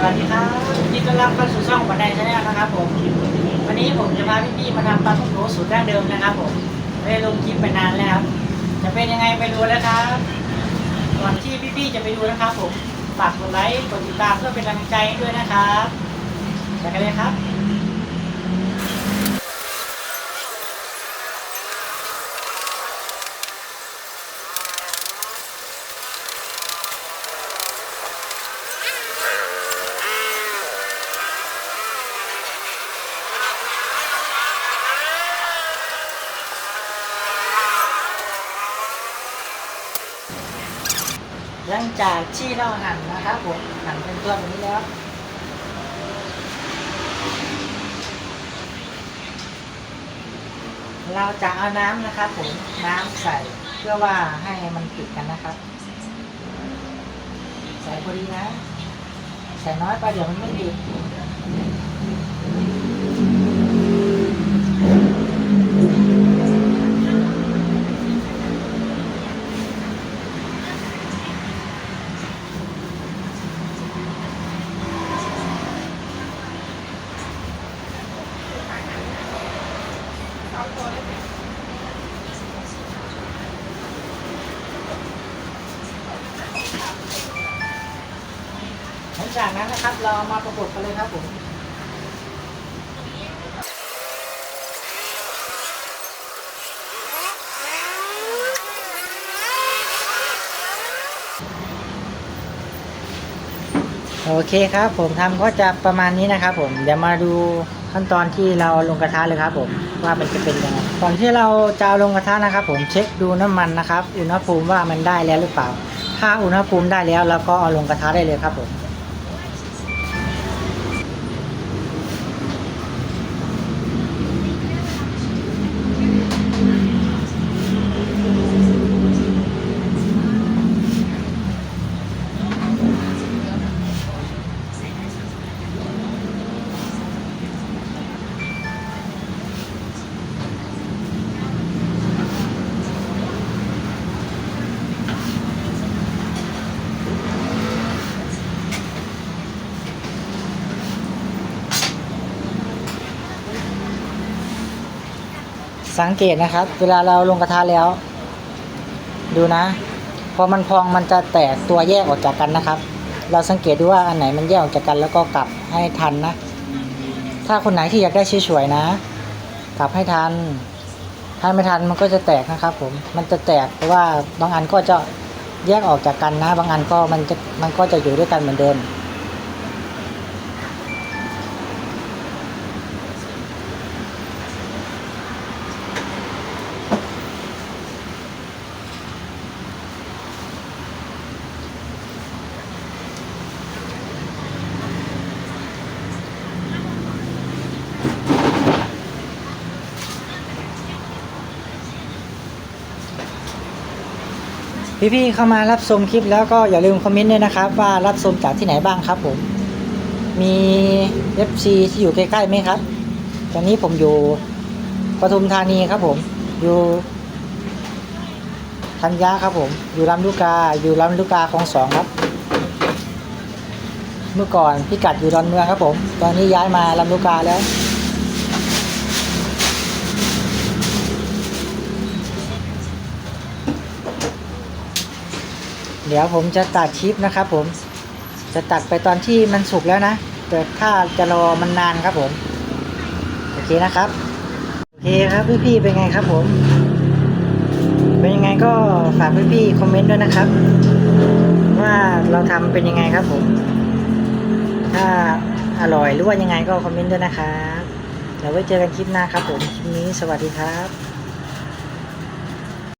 สวัสดีครับยินดีต้อนรับเข้าสู่ช่องบันไดชาแนลนะครับผมวันนี้ผมจะพาพี่ๆมาทำปลาท่องโกสูตรดั้งเดิมนะครับผมไม่ได้ลงคลิปไปนานแล้ว จะเป็นยังไงไปดูแล้วครับก่อนที่พี่ๆจะไปดูนะครับ ผมฝากกดไลค์กดติดตามเพื่อเป็นกำลังใจให้ด้วยนะครับไปกันเลยครับ หลังจากที่เราหั่นนะครับผมหั่นเป็นตัวแบบนี้แล้วเราจะเอาน้ำนะครับผมน้ำใส่เพื่อว่าให้มันติดกันนะครับ ใส่พอดีนะ ใส่น้อยไปเดี๋ยวมันไม่ติด นะครับ เรามาประกบกันเลยครับผมโอเคครับ ผมทำก็จะประมาณนี้นะครับ ผมเดี๋ยวมาดูขั้นตอนที่เราลงกระทะเลยครับ ผมว่ามันจะเป็นยังไงก่อนที่เราจะาลงกระทะนะครับ ผมเช็คดูน้ำมันนะครับ อุณหภูมิว่ามันได้แล้วหรือเปล่า ถ้าอุณหภูมิได้แล้วเราก็เอาลงกระทะได้เลยครับผม สังเกตนะครับ เวลาเราลงกระทะแล้ว ดูนะ พอมันพองมันจะแตกตัวแยกออกจากกันนะครับ เราสังเกตดูว่าอันไหนมันแยกออกจากกันแล้วก็กลับให้ทันนะ ถ้าคนไหนที่อยากได้สวยๆนะ กลับให้ทัน ถ้าไม่ทันมันก็จะแตกนะครับ ผม มันจะแตกเพราะว่าบางอันก็จะแยกออกจากกันนะ บางอันก็มันจะมันก็จะอยู่ด้วยกันเหมือนเดิม พี่ๆเข้ามารับชมคลิปแล้วก็อย่าลืมคอมเมนต์ด้วยนะครับ ว่ารับชมจากที่ไหนบ้างครับผม มี FC ที่อยู่ใกล้ๆไหมครับ ตอนนี้ผมอยู่ปทุมธานีครับผม อยู่ธัญญาครับผม อยู่ลำลูกกา อยู่ลำลูกกาของสองครับ เมื่อก่อนพี่กัดอยู่ดอนเมืองครับผม ตอนนี้ย้ายมาลำลูกกาแล้ว เดี๋ยวผมจะตัดคลิปนะครับผม จะตัดไปตอนที่มันสุกแล้วนะ แต่ถ้าจะรอมันนานครับผม โอเคนะครับ โอเคครับพี่ๆเป็นไงครับผม เป็นยังไงก็ฝากพี่ๆคอมเมนต์ด้วยนะครับ ว่าเราทำเป็นยังไงครับผม ถ้าอร่อยหรือว่ายังไงก็คอมเมนต์ด้วยนะครับ เดี๋ยวไว้เจอกันคลิปหน้าครับผม คลิปนี้สวัสดีครับ